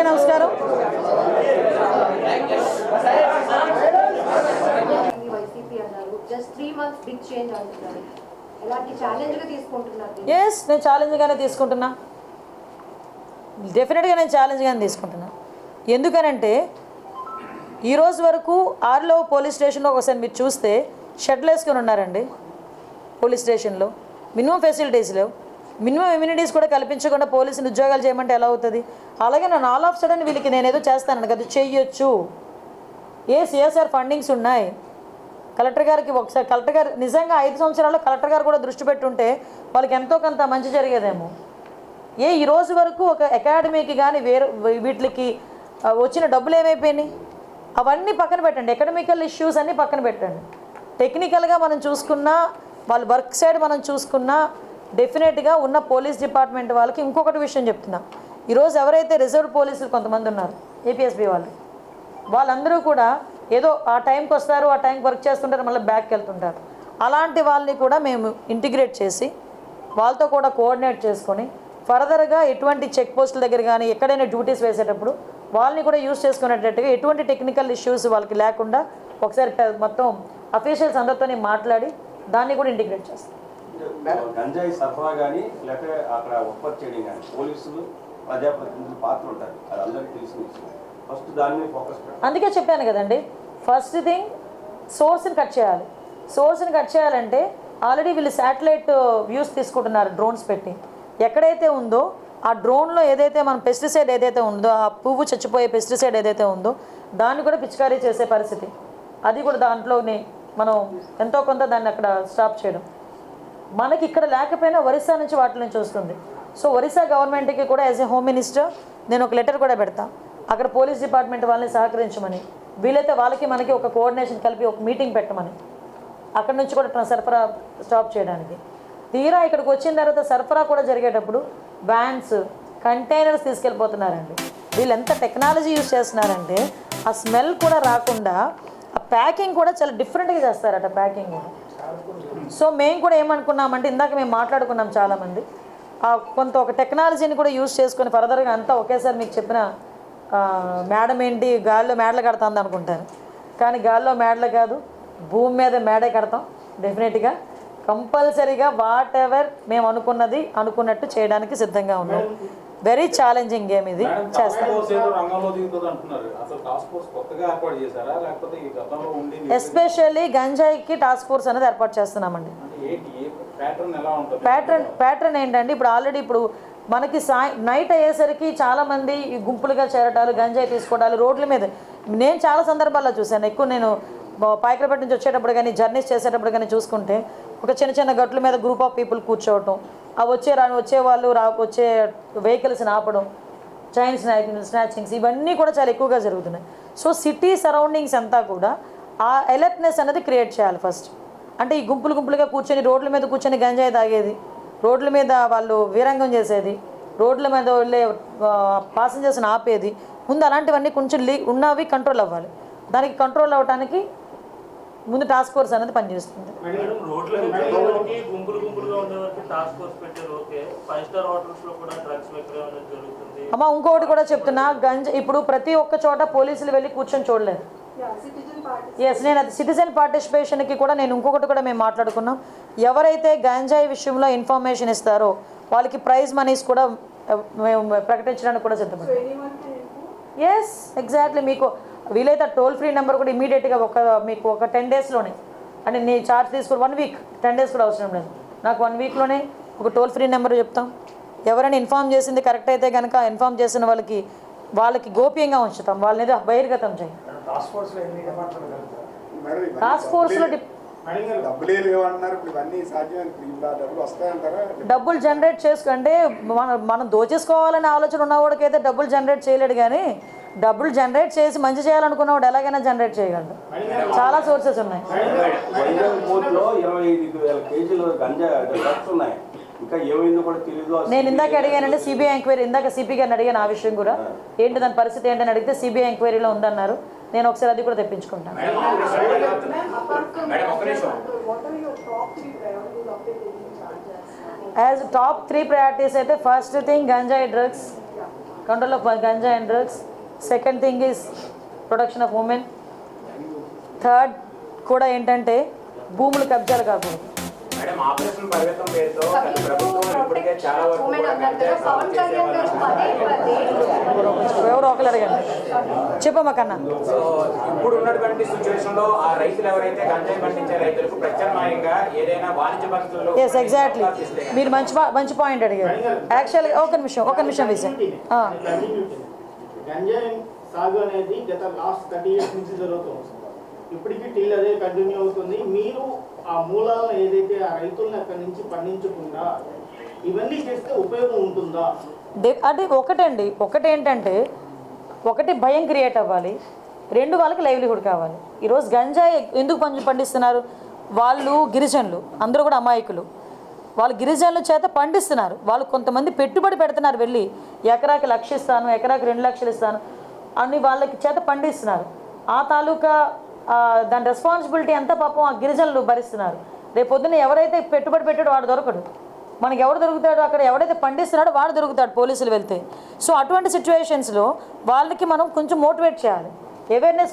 అందరికీ నమస్కారం? ఎస్ నేను ఛాలెంజ్గానే తీసుకుంటున్నా. డెఫినెట్గా నేను ఛాలెంజ్గానే తీసుకుంటున్నా. ఎందుకనంటే ఈ రోజు వరకు ఆర్లో పోలీస్ స్టేషన్లో ఒకసారి మీరు చూస్తే షెడ్లు వేసుకొని ఉన్నారండి. పోలీస్ స్టేషన్లో. మినిమం ఫెసిలిటీస్ లేవు. మినిమం ఇమ్యూనిటీస్ కూడా కల్పించకుండా పోలీసులు ఉద్యోగాలు చేయమంటే ఎలా అవుతుంది? అలాగే నన్ను ఆల్ ఆఫ్ సడన్ వీళ్ళకి నేను ఏదో చేస్తాను కదా చెయ్యొచ్చు. ఏ సిఎస్ఆర్ ఫండింగ్స్ ఉన్నాయి? కలెక్టర్ గారికి ఒకసారి కలెక్టర్ గారు నిజంగా ఐదు సంవత్సరాల్లో కలెక్టర్ గారు కూడా దృష్టి పెట్టుంటే వాళ్ళకి ఎంతో కొంత మంచి జరిగేదేమో. ఏ ఈ రోజు వరకు ఒక అకాడమీకి కానీ వేరే వీటికి వచ్చిన డబ్బులు ఏమైపోయినాయి? అవన్నీ పక్కన పెట్టండి. ఎకడమికల్ ఇష్యూస్ అన్నీ పక్కన పెట్టండి. టెక్నికల్గా మనం చూసుకున్నా వాళ్ళ వర్క్ సైడ్ మనం చూసుకున్నా డెఫినెట్గా ఉన్న పోలీస్ డిపార్ట్మెంట్ వాళ్ళకి ఇంకొకటి విషయం చెప్తున్నా. ఈరోజు ఎవరైతే రిజర్వ్ పోలీసులు కొంతమంది ఉన్నారు ఏపీఎస్బీ వాళ్ళు వాళ్ళందరూ కూడా ఏదో ఆ టైంకి వస్తారు ఆ టైంకి వర్క్ చేస్తుంటారు మళ్ళీ బ్యాక్కి వెళ్తుంటారు. అలాంటి వాళ్ళని కూడా మేము ఇంటిగ్రేట్ చేసి వాళ్ళతో కూడా కోఆర్డినేట్ చేసుకొని ఫర్దర్గా ఎటువంటి చెక్ పోస్టుల దగ్గర కానీ ఎక్కడైనా డ్యూటీస్ వేసేటప్పుడు వాళ్ళని కూడా యూజ్ చేసుకునేటట్టుగా ఎటువంటి టెక్నికల్ ఇష్యూస్ వాళ్ళకి లేకుండా ఒకసారి మొత్తం అఫీషియల్స్ అందరితో మాట్లాడి దాన్ని కూడా ఇంటిగ్రేట్ చేస్తాం. గంజాయి సరఫరా కానీ లేకపోతే అక్కడ ఉత్పత్తి చేయడం కానీ పోలీసులు ప్రజాప్రతినిధులు పాత్ర ఉంటారు. అది అందరికీ తెలిసిన విషయం. ఫస్ట్ దాని మీద ఫోకస్ అందుకే చెప్పాను కదండి ఫస్ట్ థింగ్ సోర్స్ని కట్ చేయాలి. సోర్స్ని కట్ చేయాలంటే ఆల్రెడీ వీళ్ళు శాటిలైట్ వ్యూస్ తీసుకుంటున్నారు డ్రోన్స్ పెట్టి. ఎక్కడైతే ఉందో ఆ డ్రోన్లో ఏదైతే మన పెస్టిసైడ్ ఏదైతే ఉందో ఆ పువ్వు చచ్చిపోయే పెస్టిసైడ్ ఏదైతే ఉందో దాన్ని కూడా పిచికారీ చేసే పరిస్థితి. అది కూడా దాంట్లోనే మనం ఎంతో కొంత దాన్ని అక్కడ స్టాప్ చేయడం. మనకి ఇక్కడ లేకపోయినా ఒరిస్సా నుంచి వాటి నుంచి వస్తుంది. సో ఒరిస్సా గవర్నమెంట్కి కూడా యాజ్ ఏ హోమ్ మినిస్టర్ నేను ఒక లెటర్ కూడా పెడతా. అక్కడ పోలీస్ డిపార్ట్మెంట్ వాళ్ళని సహకరించమని వీలైతే వాళ్ళకి మనకి ఒక కోఆర్డినేషన్ కలిపి ఒక మీటింగ్ పెట్టమని అక్కడ నుంచి కూడా సరఫరా స్టాప్ చేయడానికి. తీరా ఇక్కడికి వచ్చిన తర్వాత సరఫరా కూడా జరిగేటప్పుడు వ్యాన్స్ కంటైనర్స్ తీసుకెళ్ళిపోతున్నారండి. వీళ్ళు ఎంత టెక్నాలజీ యూజ్ చేస్తున్నారంటే ఆ స్మెల్ కూడా రాకుండా ఆ ప్యాకింగ్ కూడా చాలా డిఫరెంట్గా చేస్తారట ప్యాకింగ్ కూడా సో మేము కూడా ఏమనుకున్నామంటే ఇందాక మేము మాట్లాడుకున్నాం చాలామంది ఆ కొంత ఒక టెక్నాలజీని కూడా యూజ్ చేసుకొని ఫర్దర్గా అంతా ఒకేసారి మీకు చెప్పిన మేడం ఏంటి గాల్లో మేడలు కడతాంది అనుకుంటారు కానీ గాల్లో మేడలు కాదు భూమి మీద మేడే కడతాం డెఫినెట్గా కంపల్సరీగా వాట్ ఎవర్ మేము అనుకున్నది అనుకున్నట్టు చేయడానికి సిద్ధంగా ఉన్నాం. వెరీ ఛాలెంజింగ్ గేమ్ ఇది. ఎస్పెషల్లీ గంజాయికి టాస్క్ ఫోర్స్ అనేది ఏర్పాటు చేస్తున్నామండి. ప్యాటర్న్ ప్యాటర్న్ ఏంటంటే ఇప్పుడు ఆల్రెడీ ఇప్పుడు మనకి సాయ నైట్ అయ్యేసరికి చాలామంది ఈ గుంపులుగా చేరటాలు గంజాయి తీసుకోవడాలు రోడ్ల మీద. నేను చాలా సందర్భాల్లో చూశాను. ఎక్కువ నేను పాయకరపేట నుంచి వచ్చేటప్పుడు కానీ జర్నీస్ చేసేటప్పుడు కానీ చూసుకుంటే ఒక చిన్న చిన్న గట్ల మీద గ్రూప్ ఆఫ్ పీపుల్ కూర్చోవటం ఆ వచ్చే రాని వచ్చే వాళ్ళు రా వచ్చే వెహికల్స్ని ఆపడం చైన్ స్నాచింగ్ స్నాచింగ్స్ ఇవన్నీ కూడా చాలా ఎక్కువగా జరుగుతున్నాయి. సో సిటీ సరౌండింగ్స్ అంతా కూడా ఆ అలర్ట్నెస్ అనేది క్రియేట్ చేయాలి ఫస్ట్ అంటే ఈ గుంపులు గుంపులుగా కూర్చొని రోడ్ల మీద కూర్చొని గంజాయి తాగేది రోడ్ల మీద వాళ్ళు వీరంగం చేసేది రోడ్ల మీద వెళ్ళే పాసెంజర్స్ని ఆపేది ముందు అలాంటివన్నీ కొంచెం లీ ఉన్నవి కంట్రోల్ అవ్వాలి. దానికి కంట్రోల్ అవ్వడానికి ముందు టాస్క్ ఫోర్స్ అనేది పనిచేస్తుంది. అమ్మ ఇంకొకటి కూడా చెప్తున్నా గంజ ఇప్పుడు ప్రతి ఒక్క చోట పోలీసులు వెళ్ళి కూర్చొని చూడలేదు. ఎస్ నేను అది సిటిజన్ పార్టిసిపేషన్కి కూడా నేను ఇంకొకటి కూడా మేము మాట్లాడుకున్నాం. ఎవరైతే గంజాయి విషయంలో ఇన్ఫర్మేషన్ ఇస్తారో వాళ్ళకి ప్రైజ్ మనీస్ కూడా మేము ప్రకటించడానికి కూడా సిద్ధపడి ఎస్ ఎగ్జాక్ట్లీ మీకు వీలైతే టోల్ ఫ్రీ నెంబర్ కూడా ఇమీడియట్గా ఒక మీకు ఒక టెన్ డేస్లోనే అంటే నీ చార్జ్ తీసుకుని వన్ వీక్ టెన్ డేస్ కూడా అవసరం లేదు. నాకు వన్ వీక్లోనే ఒక టోల్ ఫ్రీ నెంబర్ చెప్తాం. ఎవరైనా ఇన్ఫామ్ చేసింది కరెక్ట్ అయితే కనుక ఇన్ఫామ్ చేసిన వాళ్ళకి వాళ్ళకి గోప్యంగా ఉంచుతాం. వాళ్ళని ఏదో బహిర్గతం చేయం. టాస్క్ ఫోర్స్లో డబ్బులు జనరేట్ చేసుకుంటే మనం మనం దోచేసుకోవాలనే ఆలోచన ఉన్నవాడికైతే డబ్బులు జనరేట్ చేయలేడు కానీ డబ్బులు జనరేట్ చేసి మంచి చేయాలనుకున్నవాడు ఎలాగైనా జనరేట్ చేయగలడు. చాలా సోర్సెస్ ఉన్నాయి. నేను ఇందాక అడిగానంటే సిబిఐ ఎంక్వైరీ. ఇందాక సిపి గారిని అడిగాను ఆ విషయం కూడా. ఏంటి దాని పరిస్థితి ఏంటని అడిగితే సిబిఐ ఎంక్వైరీలో ఉందన్నారు. నేను ఒకసారి అది కూడా తెప్పించుకుంటాను. యాజ్ టాప్ త్రీ ప్రయారిటీస్ అయితే ఫస్ట్ థింగ్ గంజాయి drugs control of ganja and drugs second thing is protection of women third కూడా ఏంటంటే భూములు కబ్జాలు కాకూడదు. మేడం ఆపరేషన్ పరిగెత్తం పేరుతో ప్రభుత్వం ఇప్పటికే చాలా వరకు ఎవరో ఒకరు అడగండి. చెప్పమ్మా కన్నా. ఇప్పుడు ఉన్నటువంటి సిచ్యువేషన్లో ఆ రైతులు ఎవరైతే గంజాయి పండించే రైతులకు ప్రత్యామ్నాయంగా ఏదైనా వాణిజ్య పద్ధతుల్లో ఎస్ ఎగ్జాక్ట్లీ మీరు మంచి మంచి పాయింట్ అడిగారు. యాక్చువల్గా ఒక నిమిషం ఒక నిమిషం విజయ్. ఆ, గంజాయి సాగు అనేది గత లాస్ట్ థర్టీ ఇయర్స్ నుంచి జరుగుతుంది ఇప్పటికీ టిల్ అదే కంటిన్యూ అవుతుంది. మీరు ఆ మూలాలను ఏదైతే ఆ రైతులను అక్కడి నుంచి పండించకుండా ఇవన్నీ చేస్తే ఉపయోగం ఉంటుందా? అది ఒకటండి. ఒకటేంటంటే ఒకటి భయం క్రియేట్ అవ్వాలి. రెండు వాళ్ళకి లైవ్లీహుడ్ కావాలి. ఈరోజు గంజాయి ఎందుకు పంచి పండిస్తున్నారు? వాళ్ళు గిరిజనులు. అందరూ కూడా అమాయకులు. వాళ్ళు గిరిజనుల చేత పండిస్తున్నారు. వాళ్ళు కొంతమంది పెట్టుబడి పెడుతున్నారు వెళ్ళి. ఎకరాకి లక్ష ఇస్తాను ఎకరాకి రెండు లక్షలు ఇస్తాను అని వాళ్ళకి చేత పండిస్తున్నారు. ఆ తాలూకా దాని రెస్పాన్సిబిలిటీ ఎంత పాపం ఆ గిరిజనులు భరిస్తున్నారు. రేపు పొద్దున్న ఎవరైతే పెట్టుబడి పెట్టాడో వాడు దొరకడు. మనకి ఎవరు దొరుకుతాడో అక్కడ ఎవడైతే పండిస్తున్నాడో వాడు దొరుకుతాడు పోలీసులు వెళ్తే. సో అటువంటి సిచ్యువేషన్స్లో వాళ్ళకి మనం కొంచెం మోటివేట్ చేయాలి. అవేర్నెస్